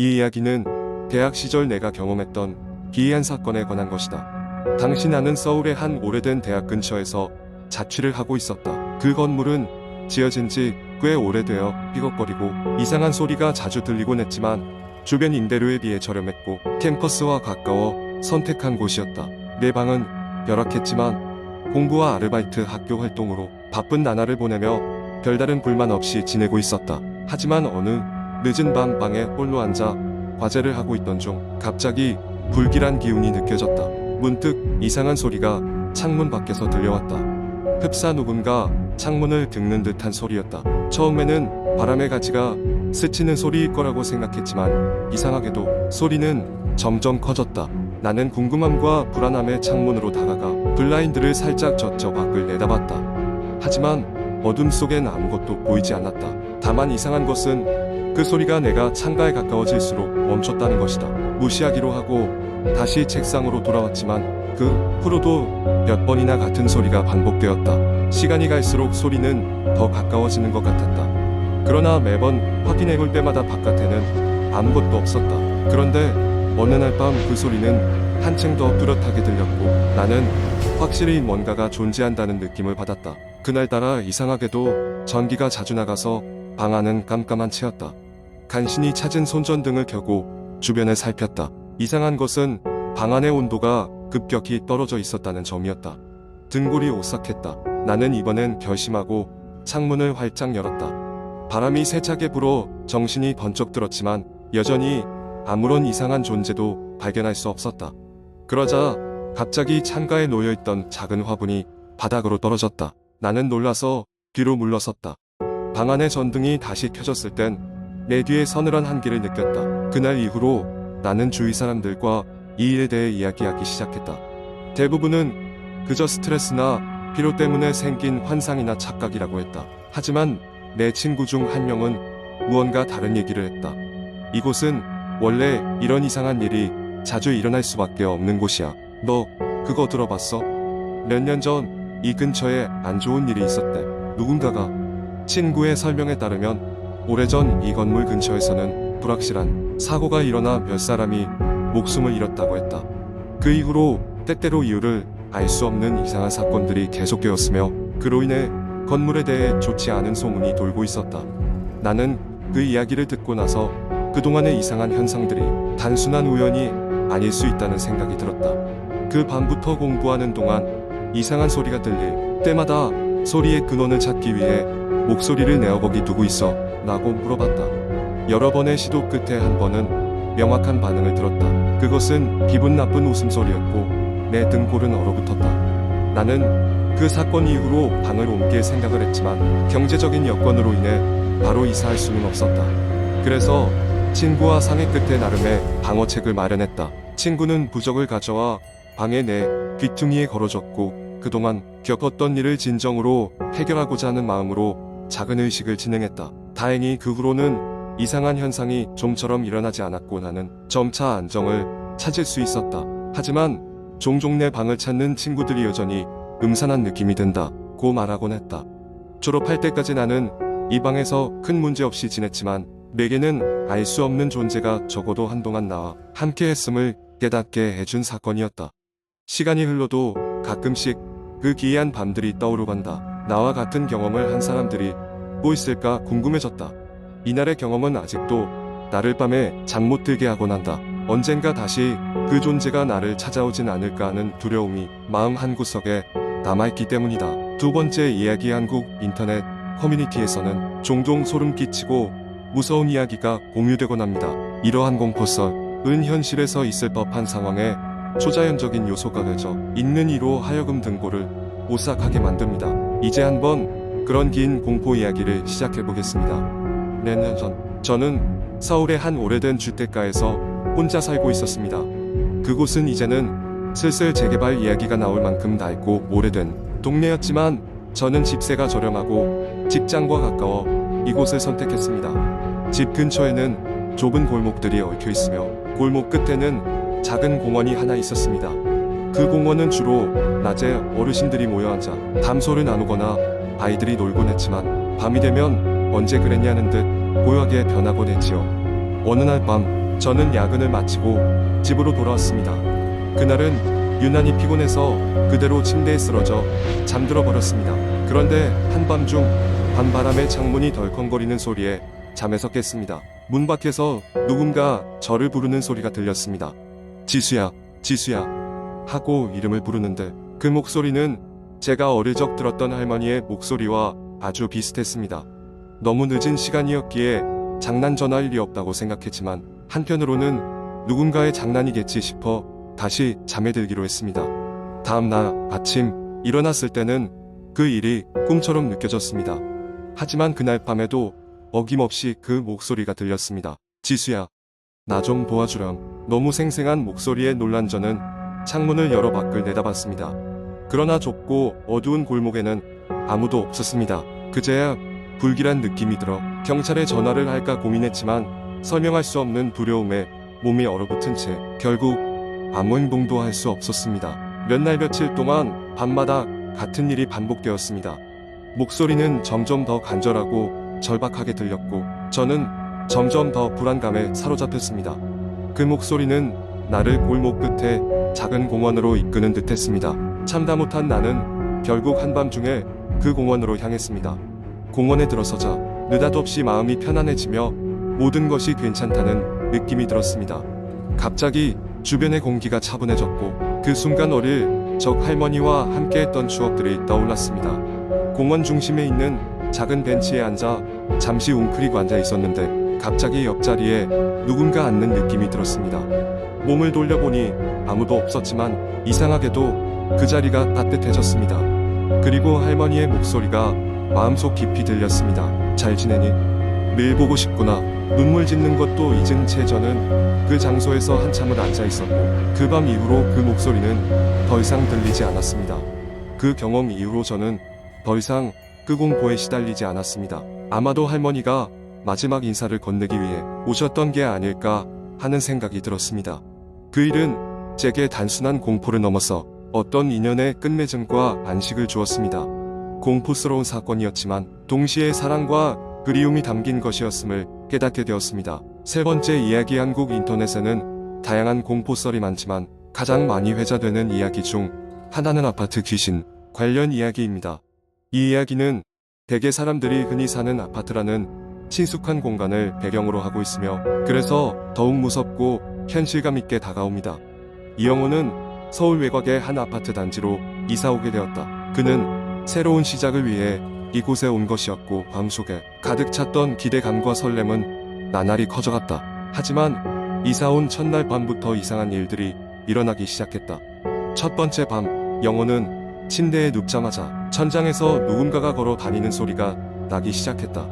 이 이야기는 대학 시절 내가 경험했던 기이한 사건에 관한 것이다. 당시 나는 서울의 한 오래된 대학 근처에서 자취를 하고 있었다. 그 건물은 지어진 지 꽤 오래되어 삐걱거리고 이상한 소리가 자주 들리곤 했지만 주변 임대료에 비해 저렴했고 캠퍼스와 가까워 선택한 곳이었다. 내 방은 열악했지만 공부와 아르바이트 학교 활동으로 바쁜 나날을 보내며 별다른 불만 없이 지내고 있었다. 하지만 어느 늦은 밤 방에 홀로 앉아 과제를 하고 있던 중 갑자기 불길한 기운이 느껴졌다. 문득 이상한 소리가 창문 밖에서 들려왔다. 흡사 누군가 창문을 긁는 듯한 소리였다. 처음에는 바람의 가지가 스치는 소리일 거라고 생각했지만 이상하게도 소리는 점점 커졌다. 나는 궁금함과 불안함에 창문으로 다가가 블라인드를 살짝 젖혀 밖을 내다봤다. 하지만 어둠 속엔 아무것도 보이지 않았다. 다만 이상한 것은 그 소리가 내가 창가에 가까워질수록 멈췄다는 것이다. 무시하기로 하고 다시 책상으로 돌아왔지만 그 후로도 몇 번이나 같은 소리가 반복되었다. 시간이 갈수록 소리는 더 가까워지는 것 같았다. 그러나 매번 확인해 볼 때마다 바깥에는 아무것도 없었다. 그런데 어느 날 밤 그 소리는 한층 더 뚜렷하게 들렸고 나는 확실히 뭔가가 존재한다는 느낌을 받았다. 그날따라 이상하게도 전기가 자주 나가서 방 안은 깜깜한 채였다. 간신히 찾은 손전등을 켜고 주변을 살폈다. 이상한 것은 방 안의 온도가 급격히 떨어져 있었다는 점이었다. 등골이 오싹했다. 나는 이번엔 결심하고 창문을 활짝 열었다. 바람이 세차게 불어 정신이 번쩍 들었지만 여전히 아무런 이상한 존재도 발견할 수 없었다. 그러자 갑자기 창가에 놓여있던 작은 화분이 바닥으로 떨어졌다. 나는 놀라서 뒤로 물러섰다. 방 안의 전등이 다시 켜졌을 땐 내 뒤에 서늘한 한기를 느꼈다. 그날 이후로 나는 주위 사람들과 이 일에 대해 이야기하기 시작했다. 대부분은 그저 스트레스나 피로 때문에 생긴 환상이나 착각이라고 했다. 하지만 내 친구 중 한 명은 무언가 다른 얘기를 했다. 이곳은 원래 이런 이상한 일이 자주 일어날 수밖에 없는 곳이야. 너 그거 들어봤어? 몇 년 전 이 근처에 안 좋은 일이 있었대. 누군가가 친구의 설명에 따르면 오래전 이 건물 근처에서는 불확실한 사고가 일어나 몇 사람이 목숨을 잃었다고 했다. 그 이후로 때때로 이유를 알 수 없는 이상한 사건들이 계속되었으며 그로 인해 건물에 대해 좋지 않은 소문이 돌고 있었다. 나는 그 이야기를 듣고 나서 그동안의 이상한 현상들이 단순한 우연이 아닐 수 있다는 생각이 들었다. 그 밤부터 공부하는 동안 이상한 소리가 들릴 때마다 소리의 근원을 찾기 위해 목소리를 내어 거기 두고 있어 라고 물어봤다. 여러 번의 시도 끝에 한 번은 명확한 반응을 들었다. 그것은 기분 나쁜 웃음소리였고 내 등골은 얼어붙었다. 나는 그 사건 이후로 방을 옮길 생각을 했지만 경제적인 여건으로 인해 바로 이사할 수는 없었다. 그래서 친구와 상의 끝에 나름의 방어책을 마련했다. 친구는 부적을 가져와 방에 내 귀퉁이에 걸어줬고 그동안 겪었던 일을 진정으로 해결하고자 하는 마음으로 작은 의식을 진행했다. 다행히 그 후로는 이상한 현상이 좀처럼 일어나지 않았고 나는 점차 안정을 찾을 수 있었다. 하지만 종종 내 방을 찾는 친구들이 여전히 음산한 느낌이 든다 고 말하곤 했다. 졸업할 때까지 나는 이 방에서 큰 문제 없이 지냈지만 내게는 알 수 없는 존재가 적어도 한동안 나와 함께 했음을 깨닫게 해준 사건이었다. 시간이 흘러도 가끔씩 그 기이한 밤들이 떠오르간다. 나와 같은 경험을 한 사람들이 뭐 있을까 궁금해졌다. 이날의 경험은 아직도 나를 밤에 잠 못 들게 하곤 한다. 언젠가 다시 그 존재가 나를 찾아오진 않을까 하는 두려움이 마음 한구석에 남아있기 때문이다. 두 번째 이야기 한국 인터넷 커뮤니티에서는 종종 소름 끼치고 무서운 이야기가 공유되곤 합니다. 이러한 공포설은 현실에서 있을 법한 상황에 초자연적인 요소가 되져 있는 이로 하여금 등골을 오싹하게 만듭니다. 이제 한번 그런 긴 공포 이야기를 시작해 보겠습니다. 몇 년 전, 저는 서울의 한 오래된 주택가에서 혼자 살고 있었습니다. 그곳은 이제는 슬슬 재개발 이야기가 나올 만큼 낡고 오래된 동네였지만 저는 집세가 저렴하고 직장과 가까워 이곳을 선택했습니다. 집 근처에는 좁은 골목들이 얽혀 있으며 골목 끝에는 작은 공원이 하나 있었습니다. 그 공원은 주로 낮에 어르신들이 모여 앉아 담소를 나누거나 아이들이 놀곤 했지만 밤이 되면 언제 그랬냐는 듯 고요하게 변하곤 했지요. 어느 날 밤 저는 야근을 마치고 집으로 돌아왔습니다. 그날은 유난히 피곤해서 그대로 침대에 쓰러져 잠들어 버렸습니다. 그런데 한밤중 밤바람에 창문이 덜컹거리는 소리에 잠에서 깼습니다. 문 밖에서 누군가 저를 부르는 소리가 들렸습니다. 지수야, 지수야 하고 이름을 부르는데 그 목소리는 제가 어릴 적 들었던 할머니의 목소리와 아주 비슷했습니다. 너무 늦은 시간이었기에 장난 전화일 리 없다고 생각했지만 한편으로는 누군가의 장난이겠지 싶어 다시 잠에 들기로 했습니다. 다음 날 아침 일어났을 때는 그 일이 꿈처럼 느껴졌습니다. 하지만 그날 밤에도 어김없이 그 목소리가 들렸습니다. 지수야, 나 좀 도와주렴. 너무 생생한 목소리에 놀란 저는 창문을 열어 밖을 내다봤습니다. 그러나 좁고 어두운 골목에는 아무도 없었습니다. 그제야 불길한 느낌이 들어 경찰에 전화를 할까 고민했지만 설명할 수 없는 두려움에 몸이 얼어붙은 채 결국 아무 행동도 할 수 없었습니다. 몇 날 며칠 동안 밤마다 같은 일이 반복되었습니다. 목소리는 점점 더 간절하고 절박하게 들렸고 저는 점점 더 불안감에 사로잡혔습니다. 그 목소리는 나를 골목 끝에 작은 공원으로 이끄는 듯 했습니다. 참다 못한 나는 결국 한밤중에 그 공원으로 향했습니다. 공원에 들어서자 느닷없이 마음이 편안해지며 모든 것이 괜찮다는 느낌이 들었습니다. 갑자기 주변의 공기가 차분해졌고 그 순간 어릴 적 할머니와 함께 했던 추억들이 떠올랐습니다. 공원 중심에 있는 작은 벤치에 앉아 잠시 웅크리고 앉아 있었는데 갑자기 옆자리에 누군가 앉는 느낌이 들었습니다. 몸을 돌려보니 아무도 없었지만 이상하게도 그 자리가 따뜻해졌습니다. 그리고 할머니의 목소리가 마음속 깊이 들렸습니다. 잘 지내니? 매일 보고 싶구나. 눈물 짓는 것도 잊은 채 저는 그 장소에서 한참을 앉아 있었고 그 밤 이후로 그 목소리는 더 이상 들리지 않았습니다. 그 경험 이후로 저는 더 이상 그 공포에 시달리지 않았습니다. 아마도 할머니가 마지막 인사를 건네기 위해 오셨던 게 아닐까 하는 생각이 들었습니다. 그 일은 제게 단순한 공포를 넘어서 어떤 인연의 끝맺음과 안식을 주었습니다. 공포스러운 사건이었지만 동시에 사랑과 그리움이 담긴 것이었음을 깨닫게 되었습니다. 세 번째 이야기 한국 인터넷에는 다양한 공포 썰이 많지만 가장 많이 회자되는 이야기 중 하나는 아파트 귀신 관련 이야기입니다. 이 이야기는 대개 사람들이 흔히 사는 아파트라는 친숙한 공간을 배경으로 하고 있으며 그래서 더욱 무섭고 현실감 있게 다가옵니다. 이영호는 서울 외곽의 한 아파트 단지로 이사 오게 되었다. 그는 새로운 시작을 위해 이곳에 온 것이었고 마음속에 가득 찼던 기대감과 설렘은 나날이 커져갔다. 하지만 이사 온 첫날 밤부터 이상한 일들이 일어나기 시작했다. 첫 번째 밤, 영호는 침대에 눕자마자 천장에서 누군가가 걸어 다니는 소리가 나기 시작했다.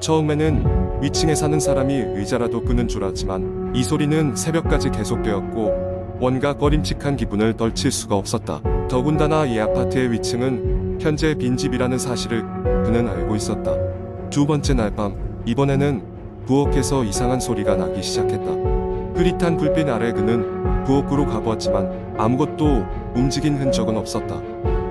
처음에는 위층에 사는 사람이 의자라도 끄는 줄 알았지만 이 소리는 새벽까지 계속되었고 뭔가 꺼림칙한 기분을 떨칠 수가 없었다. 더군다나 이 아파트의 위층은 현재 빈집이라는 사실을 그는 알고 있었다. 두 번째 날 밤, 이번에는 부엌에서 이상한 소리가 나기 시작했다. 흐릿한 불빛 아래 그는 부엌으로 가보았지만 아무것도 움직인 흔적은 없었다.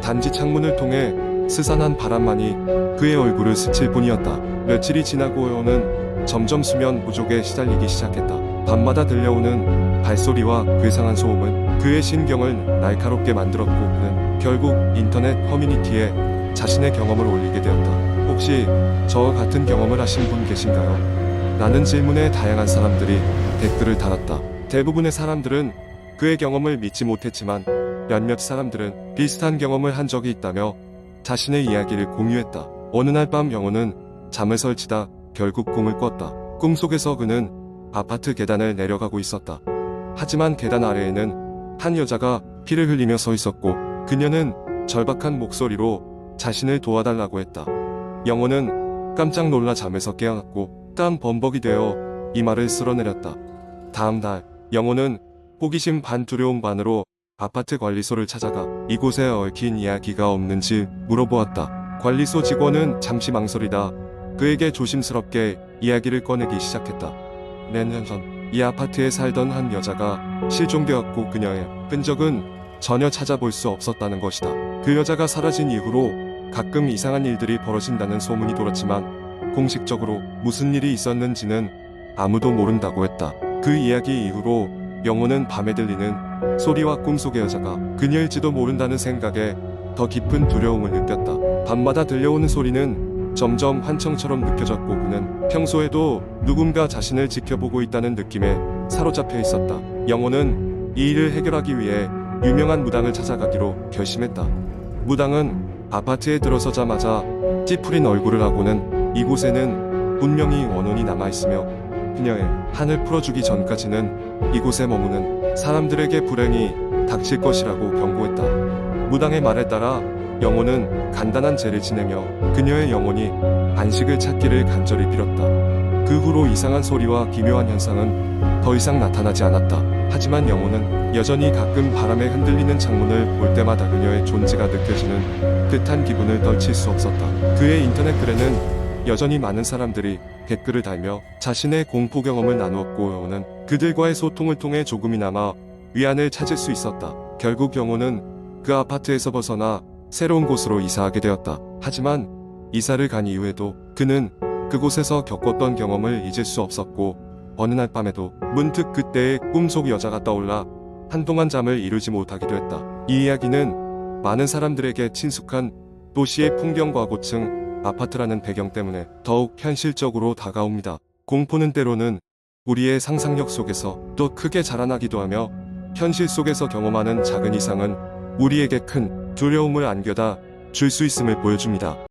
단지 창문을 통해 스산한 바람만이 그의 얼굴을 스칠 뿐이었다. 며칠이 지나고는 점점 수면 부족에 시달리기 시작했다. 밤마다 들려오는 발소리와 괴상한 소음은 그의 신경을 날카롭게 만들었고 그는 결국 인터넷 커뮤니티에 자신의 경험을 올리게 되었다. 혹시 저와 같은 경험을 하신 분 계신가요? 라는 질문에 다양한 사람들이 댓글을 달았다. 대부분의 사람들은 그의 경험을 믿지 못했지만 몇몇 사람들은 비슷한 경험을 한 적이 있다며 자신의 이야기를 공유했다. 어느 날 밤 영호는 잠을 설치다 결국 꿈을 꿨다. 꿈속에서 그는 아파트 계단을 내려가고 있었다. 하지만 계단 아래에는 한 여자가 피를 흘리며 서 있었고 그녀는 절박한 목소리로 자신을 도와달라고 했다. 영호는 깜짝 놀라 잠에서 깨어났고 땀 범벅이 되어 이마를 쓸어내렸다. 다음 날 영호는 호기심 반 두려움 반으로 아파트 관리소를 찾아가 이곳에 얽힌 이야기가 없는지 물어보았다. 관리소 직원은 잠시 망설이다 그에게 조심스럽게 이야기를 꺼내기 시작했다. 몇년전 이 아파트에 살던 한 여자가 실종되었고 그녀의 흔적은 전혀 찾아볼 수 없었다는 것이다. 그 여자가 사라진 이후로 가끔 이상한 일들이 벌어진다는 소문이 돌았지만 공식적으로 무슨 일이 있었는지는 아무도 모른다고 했다. 그 이야기 이후로 영호는 밤에 들리는 소리와 꿈속의 여자가 그녀일지도 모른다는 생각에 더 깊은 두려움을 느꼈다. 밤마다 들려오는 소리는 점점 환청처럼 느껴졌고 그는 평소에도 누군가 자신을 지켜보고 있다는 느낌에 사로잡혀 있었다. 영호는 이 일을 해결하기 위해 유명한 무당을 찾아가기로 결심했다. 무당은 아파트에 들어서자마자 찌푸린 얼굴을 하고는 이곳에는 분명히 원혼이 남아있으며 그녀의 한을 풀어주기 전까지는 이곳에 머무는 사람들에게 불행이 닥칠 것이라고 경고했다. 무당의 말에 따라 영혼은 간단한 제를 지내며 그녀의 영혼이 안식을 찾기를 간절히 빌었다. 그 후로 이상한 소리와 기묘한 현상은 더 이상 나타나지 않았다. 하지만 영혼은 여전히 가끔 바람에 흔들리는 창문을 볼 때마다 그녀의 존재가 느껴지는 듯한 기분을 떨칠 수 없었다. 그의 인터넷 글에는 여전히 많은 사람들이 댓글을 달며 자신의 공포 경험을 나누었고 영호는 그들과의 소통을 통해 조금이나마 위안을 찾을 수 있었다. 결국 영호는 그 아파트에서 벗어나 새로운 곳으로 이사하게 되었다. 하지만 이사를 간 이후에도 그는 그곳에서 겪었던 경험을 잊을 수 없었고 어느 날 밤에도 문득 그때의 꿈속 여자가 떠올라 한동안 잠을 이루지 못하기도 했다. 이 이야기는 많은 사람들에게 친숙한 도시의 풍경과 고층 아파트라는 배경 때문에 더욱 현실적으로 다가옵니다. 공포는 때로는 우리의 상상력 속에서 또 크게 자라나기도 하며 현실 속에서 경험하는 작은 이상은 우리에게 큰 두려움을 안겨다 줄 수 있음을 보여줍니다.